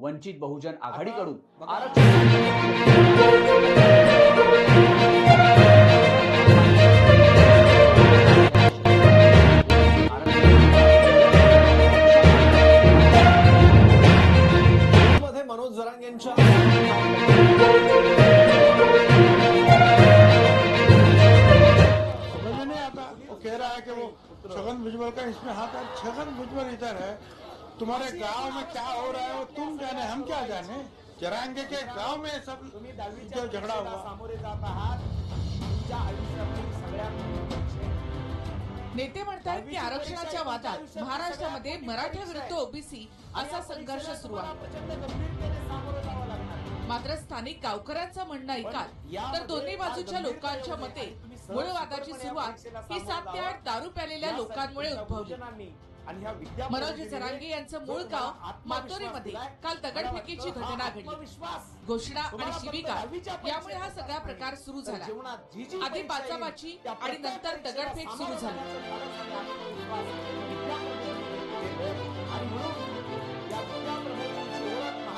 वंचित बहुजन आघाडीकडून. मध्ये मनोज जरांग यांच्या कह रहा है कि वो छगन भुजबल का इसमें हाथ है। छगन भुजबल इधर है। तुम्हारे गांव में क्या हो रहा है वो तुम जाने हम क्या जाने? जरांगे के गांव में सब जो झगडा हुआ। सामोरे जात आहात तुमच्या आयुष्यातील सगळ्यात मोठी परीक्षा आहे. नेते म्हणतात की आरक्षणाच्या वादात महाराष्ट्रामध्ये मराठा विरुद्ध ओबीसी असा संघर्ष सुरू आहे. मात्र स्थानिक गावकऱ्यांचं म्हणणं ऐकाल तर दोन्ही बाजूच्या लोकांच्या मते मूळ वादाची सुरुवात ही सात ते आठ दारू प्यालेल्या लोकांमुळे उद्भवली. आणि ह्या विद्या मनोज जरांगे यांचं मूळ गाव मातोरीमध्ये काल दगडफेकीची घटना घडली. घोषणा आणि शिबिका यामुळे हा सगळा प्रकार सुरू झाला. आधी बाचाबाची आणि नंतर दगडफेक सुरू झाली.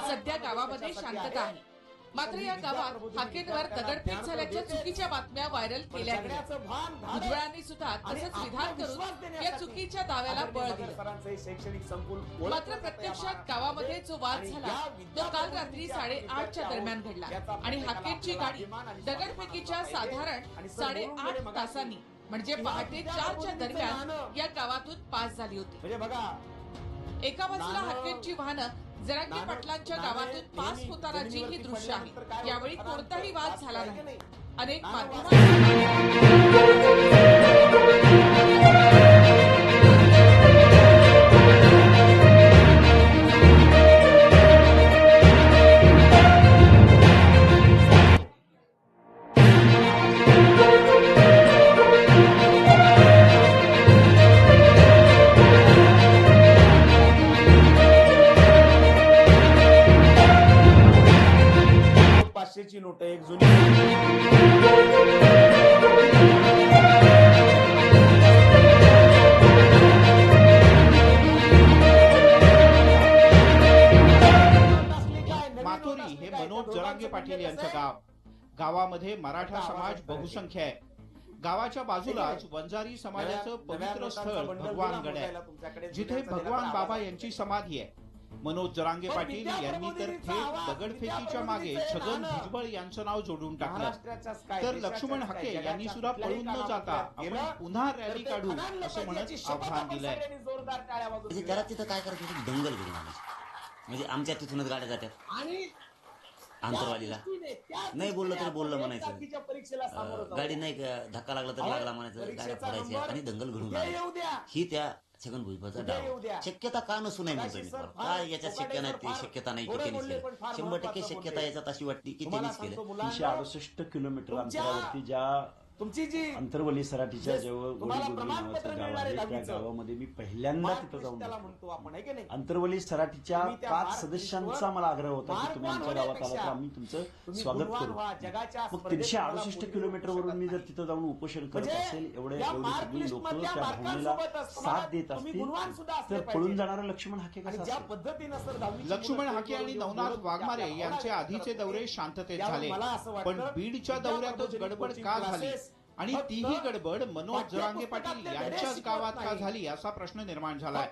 सध्या गावामध्ये शांतता आहे. मात्र या गावात हाकेंवर दगडफेक झाल्याच्या चुकीच्या बातम्या व्हायरल केल्या गेल्या. भुजबळांनी सुद्धा तसंच विधान करून या चुकीच्या दाव्याला बळ दिलं. शैक्षणिक संकुल मात्र प्रत्यक्षात. गावामध्ये जो वाद झाला तो काल रात्री साडेआठच्या दरम्यान. घडला. आणि हाकेटची गाडी दगडफेकीच्या साधारण साडेआठ तासांनी म्हणजे पहाटे चारच्या दरम्यान या गावातून पास झाली होती. म्हणजे बघा एका बाजूला हाकेटची वाहनं जरांगे पाटलांच्या गावातून पास होतानाची ही दृश्य आहे? यावेळी कोणताही वाद झाला नाही. अनेक माध्यमांनी गावामध्ये मराठा समाज बहुसंख्य आहे. गावाच्या बाजूलाच वंजारी समाजाचं पवित्र स्थळ भगवानगड आहे. जिथे भगवान बाबा यांची समाधी आहे. मनोज जरांगे पाटील यांनी तर थेट दगडफेकीच्या मागे छगन. भुजबळ यांचं नाव जोडून टाकलं. तर लक्ष्मण हाके यांनी सुद्धा पळून न जाता आपण पुन्हा रॅली काढू असं म्हणत आव्हान दिलंय. त्याला तिथं काय करायचं होतं? दंगल म्हणजे आमच्या तिथूनच गाड्या जातात. आणि आंतरवालीला नाही बोललं तरी बोललं म्हणायचं. गाडी नाही का धक्का लागला तर लागला म्हणायचं गाड्या फोडायच्या आणि दंगल घडून ही त्या छगन भुजबळचा येऊ डाव. शक्यता का नसू नये म्हणतो मी काय याच्यात शक्य नाही ती शक्यता नाही की त्यांनीच केलं शंभर टक्के शक्यता. याच्यात अशी वाटते की त्यांनीच केलं तीनशे अडुसष्ट किलोमीटर अंतरावरती ज्या तुमची जी अंतरवली सराठीच्या. गावामध्ये मी पहिल्यांदा तिथं जाऊन त्याला. म्हणतो आपण आहे की नाही अंतरवली सराठीच्या पाच सदस्यांचा मला आग्रह होता की तुम्ही आमच्या गावात आला तर आम्ही तुमचं स्वागत करू मग तीनशे तुम्हाला अडुसष्ट किलोमीटर वरून मी जर तिथं जाऊन उपोषण करत म्हणजे असेल एवढे एवढी लोक त्या भावनेला तुम्हाला- साथ देत तुम्ही असतील गुणवान सुद्धा असले तर. पळून जाणारा लक्ष्मण हाके ज्या? पद्धतीनं सर लक्ष्मण हाके आणि नवनाथ वाघमारे यांचे आधीचे दौरे. शांततेत झाले पण बीडच्या दौऱ्यातच गडबड का झाली आणि तीही गडबड मनोज जरांगे पाटील यांच्याच गावात का. झाली असा प्रश्न निर्माण झालाय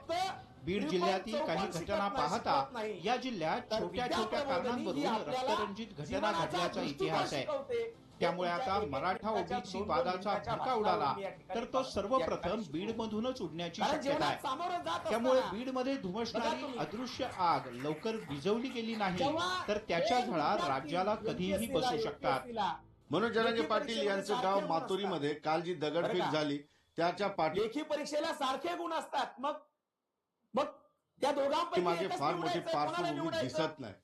बीड जिल्ह्यातील काही घटना पाहता. या जिल्ह्यात छोट्या छोट्या कारणांवरून रक्तरंजित घटना घडल्याचा इतिहास आहे. त्यामुळे आता मराठा ओबीसी वादाचा धक्का उडाला तर तो सर्वप्रथम शिकवतो. बीडमधूनच उडण्याची शक्यता आहे त्यामुळे बीडमध्ये धुमसणारी. अदृश्य आग लवकर विझवली गेली नाही तर त्याच्या झळा राज्याला कधीही बसू शकतात मनोज जरांगे पाटील यांचं गाव मातोरीमध्ये काल जी दगडफेक? झाली त्याच्या पाठी लेखी परीक्षेला सारखे गुण असतात मग मग त्या दोघांपैकी मागे एकच फार मोठी निवडायचं, कोणाला पार्श्वभूमी निवडायचं? दिसत नाही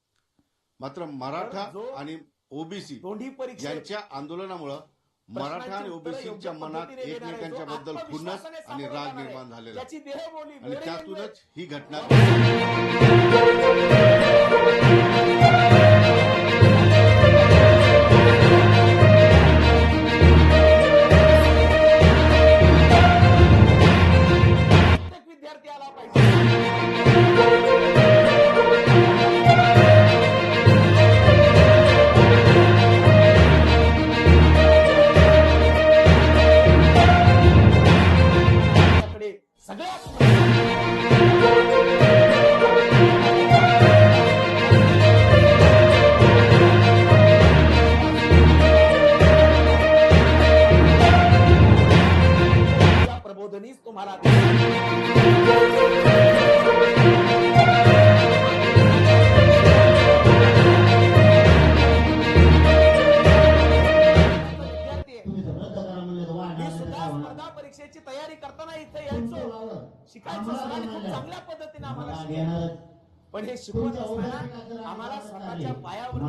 मात्र मराठा जो- आणि ओबीसी दोन्ही यांच्या आंदोलनामुळं मराठा आणि ओबीसीच्या मनात एकमेकांच्या बद्दल खुन्नस आणि राग निर्माण झालेला आहे. त्याची देहबोली आणि त्यातूनच ही घटना Sagrado! पण हे शिकवत असताना आम्हाला स्वतःच्या पायावर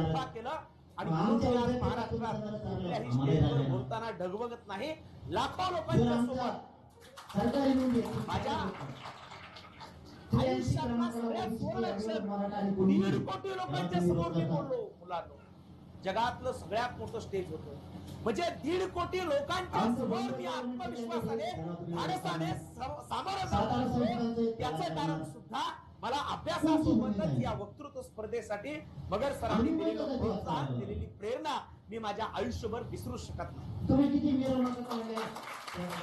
उभा केलं आणि महाराष्ट्रात कुठल्याही स्टेजवर. बोलताना ढगबगत नाही लाखो लोकांच्या सोबत माझ्या आयुष्यातला सगळ्यात. दीड कोटी लोकांच्या समोर मी बोललो मुलांनो जगातलं सगळ्यात मोठं स्टेज होतं म्हणजे दीड कोटी लोकांच्या समोर मी करून आत्मविश्वासाने धाडसाने सामोरं जाऊ संस्थानचं शकतो. एक याचं त्याला कारण सुद्धा मला अभ्यासासोबतच या? वक्तृत्व स्पर्धेसाठी मगर सरांनी दिलेलं प्रोत्साहन. दिलेली प्रेरणा मी माझ्या आयुष्यभर विसरू शकत नाही?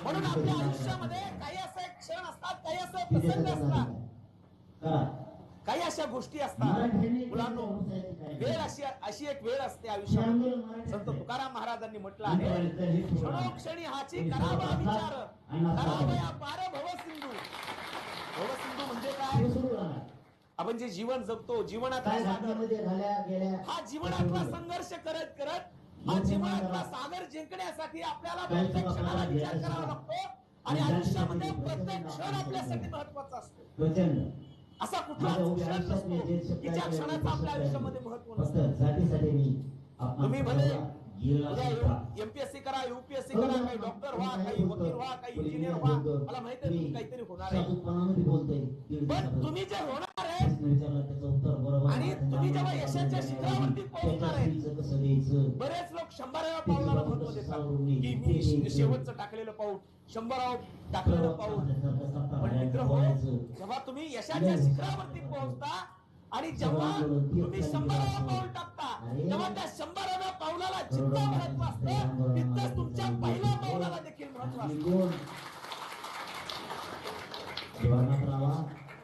म्हणून आपल्या आयुष्यामध्ये काही असे क्षण असतात काही असे प्रसंग असतात. काही अशा गोष्टी असतात मुलांनो वेळ? अशी अशी एक वेळ असते आयुष्यामध्ये मराठ्यांचं संत. तुकाराम महाराजांनी म्हटलं आहे क्षणोक्षणी हाची करावा विचार करावया पार भवसिंधू भवसिंधू म्हणजे काय हे सुरू राहणार. आपण जे जीवन जगतो गेल्या हा जीवनातला संघर्ष करत करत हा जीवनातला सागर जिंकण्यासाठी आपल्याला प्रत्येक क्षणाला विचार करावा लागतो आणि आयुष्यामध्ये प्रत्येक क्षण आपल्यासाठी महत्त्वाचा असतो. असा कुठला क्षण नसतो. की ज्या क्षणाचं आपल्या आयुष्यामध्ये महत्त्व नसतं. तुम्ही भले. एमपीएससी करा युपीएससी करा काही डॉक्टर व्हा काही वकील व्हा काही इंजिनियर व्हा. मला माहिती आहे तुम्ही काहीतरी होणार आहे. पण. तुम्ही जे होणार आहे आणि. तुम्ही जेव्हा यशाच्या शिखरावरती पोहोचणार आहे, बरेच लोक शंभराव्या पावलाला महत्त्व देतात. की मी शेवटचं टाकलेलं पाऊल शंभराव टाकलेलं पाऊल. पण मित्र हो जेव्हा तुम्ही यशाच्या शिखरावरती पोहोचता आणि जेव्हा तुम्ही शंभरावं पाऊल टाकता तेव्हा त्या शंभराव्या मौलाला जितकं महत्त्व असतं तितकंच तुमच्या पहिल्या मौलाला देखील महत्त्व असतं.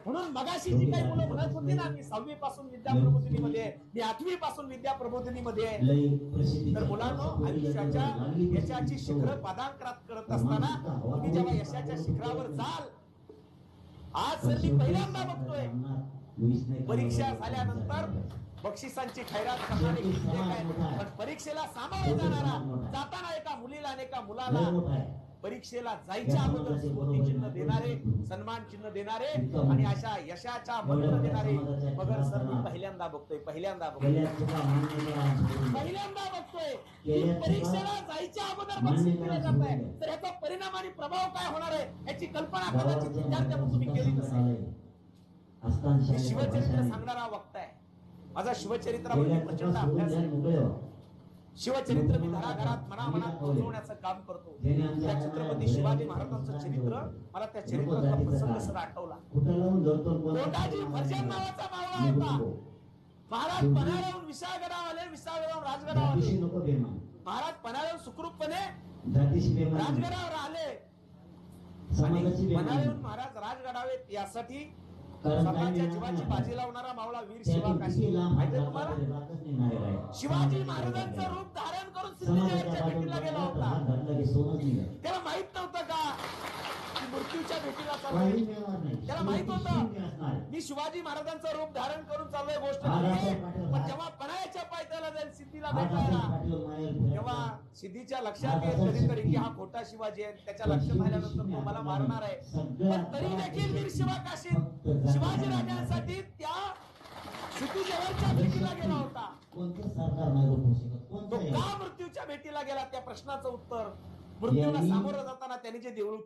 म्हणून मगाशी जी काही मुलं म्हणत होती ना मी सहावी पासून विद्या प्रबोधिनीमध्ये मी आठवी पासून विद्या प्रबोधिनीमध्ये तर मुलांनो आयुष्याच्या यशाची शिखर पादांकरात करत असताना तुम्ही जेव्हा यशाच्या शिखरावर जाल आज सर मी पहिल्यांदा बघतोय परीक्षा झाल्यानंतर बक्षिसांची खैरात पण परीक्षेला सामोरे जाणारा जाताना एका मुलीला आणि एका मुलाला परीक्षेला जायच्या अगोदर स्मृती चिन्ह देणारे सन्मान चिन्ह देणारे आणि अशा यशाच्या मंत्र देणारे मगर सर मी पहिल्यांदा बघतोय पहिल्यांदा बघतोय. पहिल्यांदा बघतोय. परीक्षेला जायच्या अगोदर बक्षीस दिलं जात आहे तर याचा परिणाम आणि प्रभाव काय होणार आहे याची कल्पना कदाचित विद्यार्थ्यातून तुम्ही केली नसेल. शिवचरित्र सांगणारा वक्ता आहे. माझा शिवचरित्रामध्ये प्रचंड अभ्यास आहे. शिवचरित्र मी घराघरात मनामनात पोहोचवण्याचं काम करतो. त्या छत्रपती शिवाजी महाराजांचं चरित्र मला त्या चरित्राचा प्रसंग सर आठवला. कोटाजी फर्जन नावाचा मावळा होता. महाराज पन्हाळ्याहून विशाळगडाव आले विशाळगडावर राजगडाव आले. महाराज पन्हाळ्याहून सुखरूपपणे राजगडावर आले. आणि पन्हाळ्याहून महाराज राजगडावे यासाठी स्वतःच्या जीवाची बाजी लावणारा मावळा वीर शिवा काशी तुम्हाला? शिवाजी महाराजांचं रूप धारण करून भेटीला गेला होता. त्याला माहीत नव्हतं की? मृत्यूच्या भेटीला चाललोय. त्याला माहीत होतं मी शिवाजी महाराजांचं रूप धारण करून चाललोय गोष्ट नाहीये. पण जेव्हा पणाच्या पायथ्याला जाईल सिद्धीला भेटायला तेव्हा सिद्धीच्या लक्षात येईल कधीतरी की हा खोटा शिवाजी आहे त्याच्या लक्षात आल्यानंतर तो मला मारणार आहे. पण तरी देखील वीर शिवा काशी शिवाजी राजांसाठी त्या सिद्धीजवळच्या भेटीला गेला होता. तो का मृत्यूच्या भेटीला गेला? त्या प्रश्नाचं उत्तर मृत्यूला सामोरं जाताना त्यांनी जे देऊळ